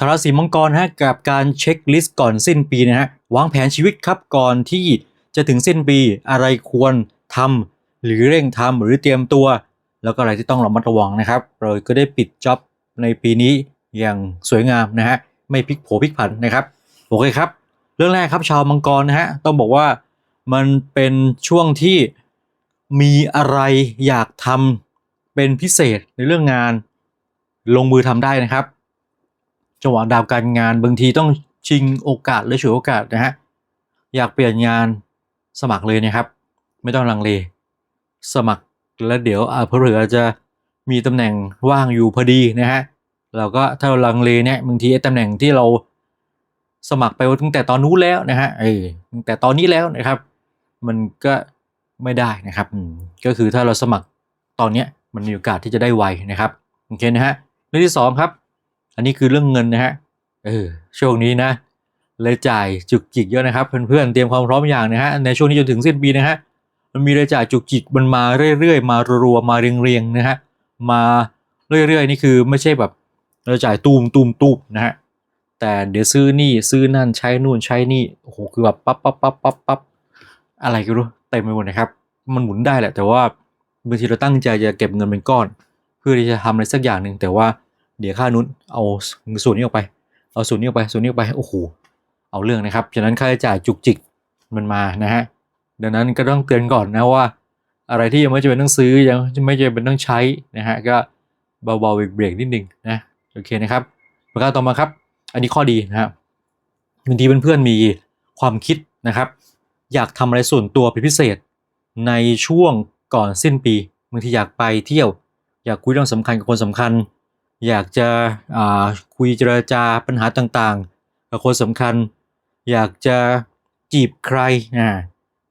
ชาวราศีมังกรฮะกับการเช็คลิสต์ก่อนสิ้นปีนะฮะวางแผนชีวิตครับก่อนที่จะถึงสิ้นปีอะไรควรทำหรือเร่งทำหรือเตรียมตัว แล้วก็อะไรที่ต้องระมัดระวังนะครับ เราก็ได้ปิดจ็อบในปีนี้อย่างสวยงามนะฮะไม่พลิกโผพลิกผันนะครับโอเคครับ เรื่องแรกครับชาวมังกรนะฮะต้องบอกว่ามันเป็นช่วงที่มีอะไรอยากทำเป็นพิเศษในเรื่องงาน ลงมือทำได้นะครับ จังหวะดาวการงานบางทีต้องชิงโอกาสหรือฉวยโอกาสนะฮะอยากเปลี่ยนงานสมัครเลยนะครับ ไม่ต้องลังเล สมัครแล้วเดี๋ยวอ่าเผื่อจะมีตำแหน่งว่างอยู่พอดีนะฮะเราก็ถ้าลังเลเนี่ยบางทีไอ้ตำแหน่งที่เราสมัครไปตั้งแต่ตอนนู้นแล้วนะฮะเออตั้งแต่ตอนนี้แล้วนะครับ มันก็ไม่ได้นะครับก็คือถ้าเราสมัครตอนเนี้ยมันมีโอกาสที่จะได้ไวนะครับโอเคนะฮะเรื่องที่สองครับ อันนี้คือเรื่องเงินนะฮะเออช่วงนี้นะ รายจ่ายจุกจิกเยอะนะครับเพื่อนๆเตรียมความพร้อมอย่างนะฮะในช่วงนี้จนถึงสิ้นปีนะฮะมันมีรายจ่ายจุกจิกมันมาเรื่อยๆ มารัวๆมาเรียงๆนะฮะมาเรื่อยๆนี่คือไม่ใช่แบบรายจ่ายตูมตูมตูมนะฮะแต่เดี๋ยวซื้อนี่ซื้อนั่นใช้นู่นใช้นี่โอ้โหคือแบบปั๊บปั๊บปั๊บปั๊บปั๊บอะไรก็รู้เต็มไปหมดนะครับ มันหมุนได้แหละ แต่ว่าบางทีเราตั้งใจจะเก็บเงินเป็นก้อน เพื่อที่จะทำอะไรสักอย่างหนึ่งแต่ว่า เดี๋ยวค่านู้นเอาส่วนนี้ออกไป เอาส่วนนี้ออกไปส่วนนี้ออกไปโอ้โหเอาเรื่องนะครับฉะนั้นค่าใช้จ่ายจุกจิกมันมานะฮะดังนั้นก็ต้องเตือนก่อนนะว่า อะไรที่ยังไม่จำเป็นต้องซื้อยังไม่จำเป็นต้องใช้นะฮะก็เบาๆเบรกนิดนึงนะโอเคนะครับประการต่อมาครับ อันนี้ข้อดีนะครับบางทีเพื่อนๆมีความคิดนะครับ อยากทำอะไรส่วนตัวเป็นพิเศษ ในช่วงก่อนสิ้นปีบางทีอยากไปเที่ยว อยากคุยเรื่องสำคัญกับคนสำคัญ อยากจะคุยเจรจาปัญหาต่างๆกับคนสำคัญ อยากจะจีบใครอ่า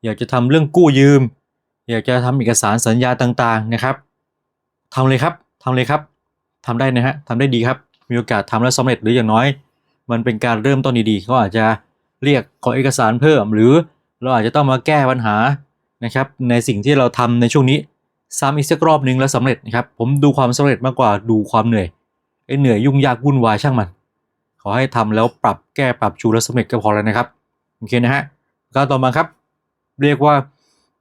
อยากจะทำเรื่องกู้ยืม อยากจะทำเอกสารสัญญาต่างๆนะครับทำเลยครับทำเลยครับทำได้นะฮะทำได้ดีครับมีโอกาสทำแล้วสำเร็จหรืออย่างน้อย มันเป็นการเริ่มต้นดีๆเขาอาจจะเรียกขอเอกสารเพิ่ม หรือเราอาจจะต้องมาแก้ปัญหานะครับในสิ่งที่เราทำในช่วงนี้ซ้ำอีกสักรอบหนึ่งแล้วสำเร็จนะครับผมดูความสำเร็จมากกว่าดูความเหนื่อย ไอ้เหนื่อยยุ่งยากวุ่นวายช่างมัน ขอให้ทำแล้วปรับแก้ปรับจูแล้วสำเร็จก็พอแล้วนะครับโอเคนะฮะก็ต่อมาครับ เรียกว่า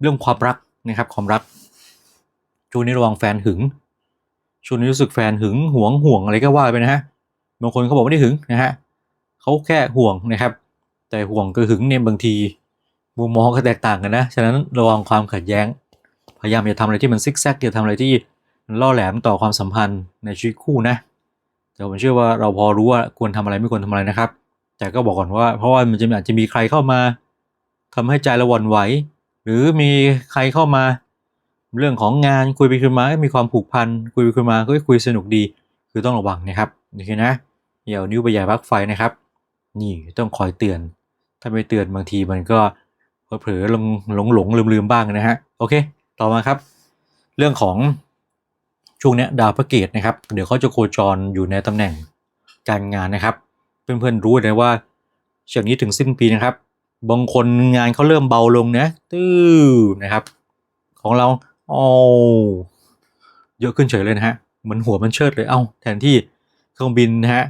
เรื่องความรักนะครับความรักช่วงนี้ระวังแฟนหึงช่วงนี้รู้สึกแฟนหึงหวงห่วงอะไรก็ว่าไปนะฮะบางคนเขาบอกไม่ได้หึงนะฮะเขาแค่ห่วงนะครับ แต่ห่วงกับหึงเนี่ยบางทีมุมมองก็แตกต่างกันนะฉะนั้นระวังความขัดแย้ง พยายามอย่าทำอะไรที่มันซิกแซกอย่าทำอะไรที่ล่อแหลมต่อความสัมพันธ์ในชีวิตคู่นะ แต่ผมเชื่อว่าเราพอรู้ว่าควรทำอะไรไม่ควรทำอะไรนะครับ แต่ก็บอกก่อนว่า เพราะว่ามันจะอาจจะมีใครเข้ามาทำให้ใจเราหวั่นไหว หรือมีใครเข้ามา เรื่องของงานคุยไปคุยมาก็มีความผูกพันคุยไปคุยมาก็คุยสนุกดี คือต้องระวังนะครับโอเคนะอย่าเอานิ้วไปใหญ่ปลักไฟนะครับ นี่ต้องคอยเตือน ถ้าไม่เตือนบางทีมันก็เผลอหลงหลงลืมลืมบ้างนะฮะโอเค ต่อมาครับ เรื่องของ ช่วงเนี้ยดาวพระเกตนะครับ เดี๋ยวเขาจะโคจรอยู่ในตำแหน่งการงานนะครับ เพื่อนๆรู้เลยว่าจากนี้ถึงสิ้นปีนะครับ บางคนงานเขาเริ่มเบาลงนะตื้อนะครับ ของเราโอ้เยอะขึ้นเฉยเลยนะฮะเหมือนหัวมันเชิดเลย เอ้าแทนที่เครื่องบินนะฮะ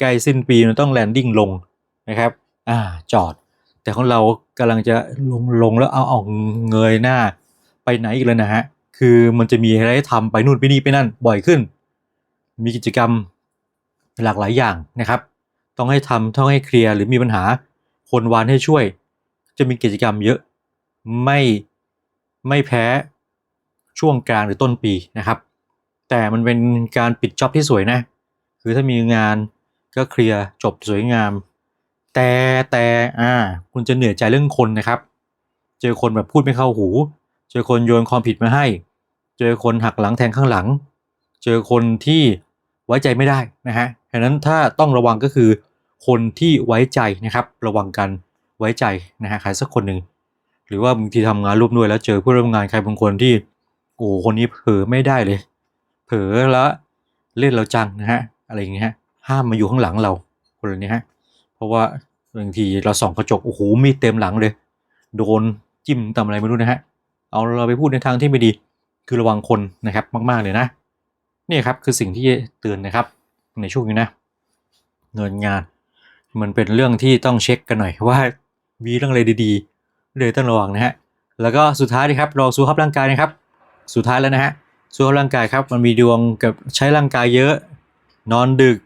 ใกล้สิ้นปีมันต้องแลนดิ้งลงนะครับ อ่าจอด แต่ของเรากำลังจะลงลงแล้วเอาเอาเงยหน้า ไปไหนอีกแล้วนะฮะ คือมันจะมีอะไรให้ทำไปนู่นไปนี่ไปนั่นบ่อยขึ้น มีกิจกรรมหลากหลายอย่างนะครับ ต้องให้ทำต้องให้เคลียร์หรือมีปัญหาคนวานให้ช่วย จะมีกิจกรรมเยอะไม่ไม่แพ้ช่วงกลางหรือต้นปีนะครับ แต่มันเป็นการปิดจ็อบที่สวยนะ คือถ้ามีงานก็เคลียร์จบสวยงาม แต่แต่อ่า คุณจะเหนื่อยใจเรื่องคนนะครับ เจอคนแบบพูดไม่เข้าหู เจอคนโยนความผิดมาให้ เจอคนหักหลังแทงข้างหลัง เจอคนที่ไว้ใจไม่ได้นะฮะฉะนั้นถ้าต้องระวังก็คือ คนที่ไว้ใจนะครับ ระวังกันไว้ใจนะฮะใครสักคนหนึ่งหรือว่าบางทีทำงานร่วมด้วยแล้วเจอเพื่อนร่วมงานใครบางคนที่โอ้โหคนนี้เผลอไม่ได้เลย เผลอแล้วเล่นเราจังนะฮะอะไรอย่างเงี้ยห้ามมาอยู่ข้างหลังเราคนเหล่านี้ฮะเพราะว่าบางทีเราส่องกระจกโอ้โหมีเต็มหลังเลย โดนจิ้มตำอะไรไม่รู้นะฮะเอาเราไปพูดในทางที่ไม่ดี คือระวังคนนะครับมากๆเลยนะนี่ครับคือสิ่งที่เตือนนะครับในช่วงนี้นะเงินงาน มันเป็นเรื่องที่ต้องเช็คกันหน่อยว่ามีเรื่องอะไรดีๆเลยต้องระวังนะฮะแล้วก็สุดท้ายนะครับรอสุขภาพร่างกายนะครับ สุดท้ายแล้วนะฮะสุขภาพร่างกายครับมันมีดวงกับใช้ร่างกายเยอะ นอนดึก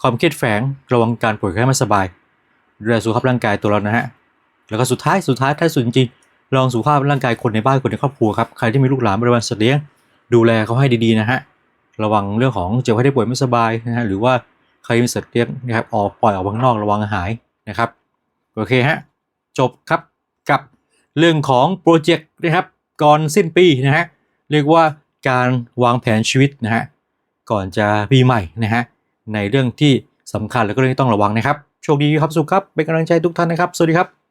ความเครียดแฝงระวังการป่วยไข้ไม่สบายดูแลสุขภาพร่างกายตัวเรานะฮะแล้วก็สุดท้ายสุดท้ายท้ายสุดจริง ลองสุขภาพร่างกายคนในบ้านคนในครอบครัวครับ ใครที่มีลูกหลานบริวารสัตว์เลี้ยง ดูแลเขาให้ดีๆนะฮะ ระวังเรื่องของเจ็บไข้ได้ป่วยไม่สบายนะฮะ หรือว่าใครมีสัตว์เลี้ยงนะครับออกปล่อยออกข้างนอกระวังหายนะครับ โอเคฮะ จบครับกับเรื่องของโปรเจกต์นะครับก่อนสิ้นปีนะฮะ เรียกว่าการวางแผนชีวิตนะฮะ ก่อนจะปีใหม่นะฮะ ในเรื่องที่สำคัญแล้วก็เรื่องที่ต้องระวังนะครับ โชคดีครับสุขครับ เป็นกำลังใจทุกท่านนะครับ สวัสดีครับ